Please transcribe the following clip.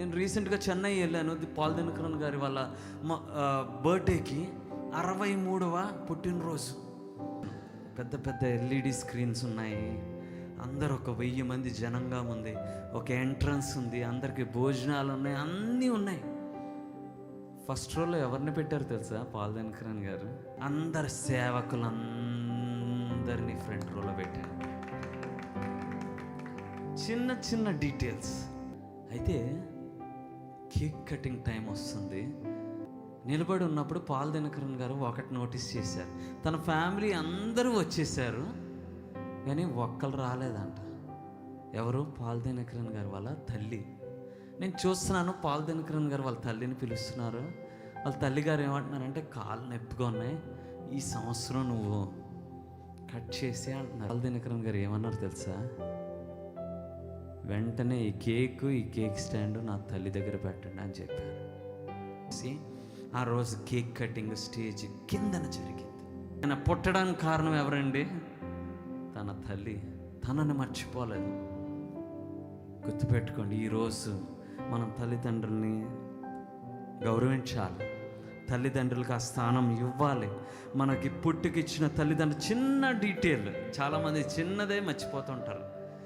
నేను రీసెంట్గా చెన్నై వెళ్ళాను. ది పాల్ గారి వాళ్ళ మా బర్త్డేకి అరవై మూడవ పుట్టినరోజు. పెద్ద పెద్ద ఎల్ఈడి స్క్రీన్స్ ఉన్నాయి. అందరు ఒక వెయ్యి మంది జనంగా ఉంది. ఒక ఎంట్రన్స్ ఉంది. అందరికి భోజనాలు ఉన్నాయి. అన్నీ ఉన్నాయి. ఫస్ట్ రోలో ఎవరిని పెట్టారు తెలుసా? పాల్దినక్రన్ గారు. అందరు సేవకులందరినీ ఫ్రంట్ రోలో పెట్టారు. చిన్న చిన్న డీటెయిల్స్. అయితే కేక్ కటింగ్ టైం వస్తుంది. నిలబడి ఉన్నప్పుడు పాల్ దినకరన్ గారు ఒకటి నోటీస్ చేశారు. తన ఫ్యామిలీ అందరూ వచ్చేసారు కానీ ఒక్కరు రాలేదంట. ఎవరు? పాల్ దినకరన్ గారు వాళ్ళ తల్లి. నేను చూస్తున్నాను పాల్ దినకరన్ గారు వాళ్ళ తల్లిని పిలుస్తున్నారు. వాళ్ళ తల్లి గారు ఏమంటున్నారంటే కాళ్ళు నొప్పిగా ఉన్నాయి. ఈ సంవత్సరం నువ్వు కట్ చేసి అంటున్నారు. పాల్ దినకరన్ గారు ఏమన్నారు తెలుసా? వెంటనే ఈ కేక్ ఈ కేక్ స్టాండ్ నా తల్లి దగ్గర పెట్టండి అని చెప్పారు. ఆ రోజు కేక్ కటింగ్ స్టేజ్ కిందన జరిగింది. ఆయన పుట్టడానికి కారణం ఎవరండి? తన తల్లి. తనని మర్చిపోలేదు. గుర్తుపెట్టుకోండి ఈరోజు మనం తల్లిదండ్రుల్ని గౌరవించాలి. తల్లిదండ్రులకు ఆ స్థానం ఇవ్వాలి. మనకి పుట్టుకిచ్చిన తల్లిదండ్రులు చిన్న డీటెయిల్. చాలామంది చిన్నదే మర్చిపోతుంటారు.